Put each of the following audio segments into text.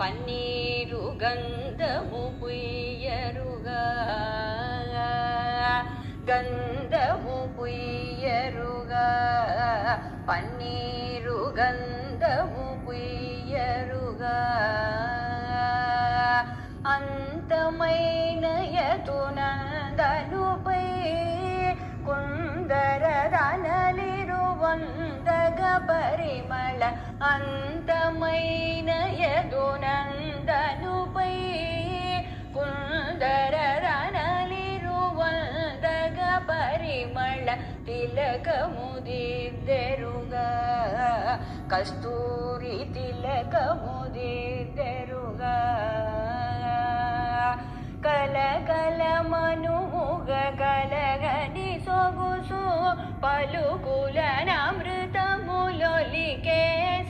పన్నీరు గంధము పుయ్యరుగా గంధము పుయ్యరుగా పన్నీరు గంధము పుయ్యరుగా అంతమైన యతునందనుపై కుందరదనలిరువందగ పరిమళ అంతమైన యదునందనుపై కుందరదనలిరువందగ పరిమళ తిలకముదిద్దెరుగా. కస్తూరి తిలకముదిద్దెరుగా పలుకులనమృతములొలికే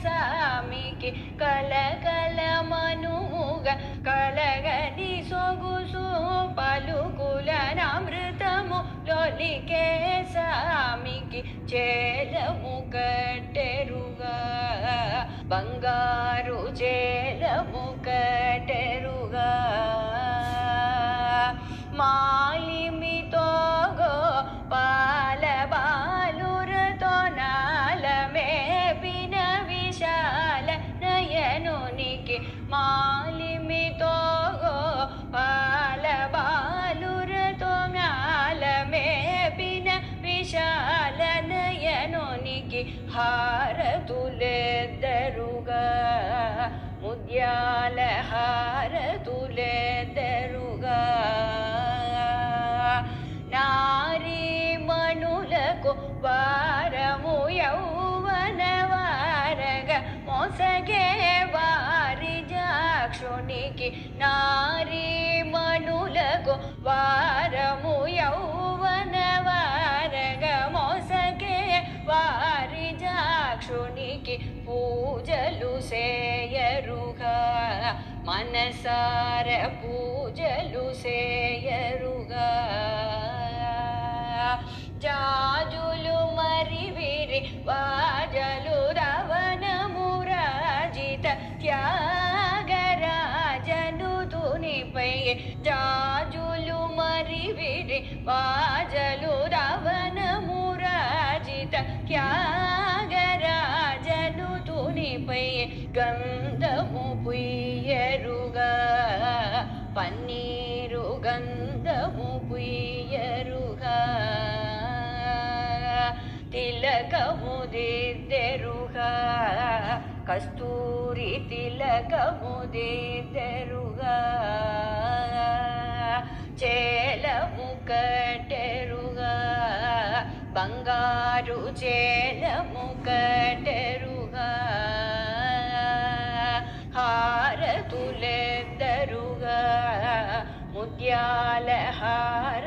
సామికి కలకల మనుముగ కలగని సొగుసు పలుకులనమృతము లొలికే సామికి చేలము ಮ್ಯಾಲಿಮಿತೋ ಗೋ ಪಾಲ ಬಾಲುರತೋ ಮ್ಯಾಲ ಮೇಪಿನ ವಿಶಾಲ ನಯನೋನಿಗೆ ಹಾರ ತುಲೆದ್ದರುಗ ಮುದ್ಯಾಲ ಹಾರ ತುಲೆದ್ದರುಗ జాక్షునికి నారీ మణులకు వారము యౌవన వారగ మోసకే వారి జాక్షునికి పూజలు సేయరుగా. మనసార పూజలు సేయరుగా. జాజులు మరి విరి వారి తునిపై జాజులు మరి విరి వాజలు రవణమురాజిత త్యాగరాజను తునిపై గంధము పుయ్యరుగా పన్నీరు గంధము పుయ్యరుగా. తిలకము దిద్దెరుగా కస్తూరి తిలకము దిద్దెరుగా. చేరము కటరుగా హారతులెద్దరుగా ముత్యాల హార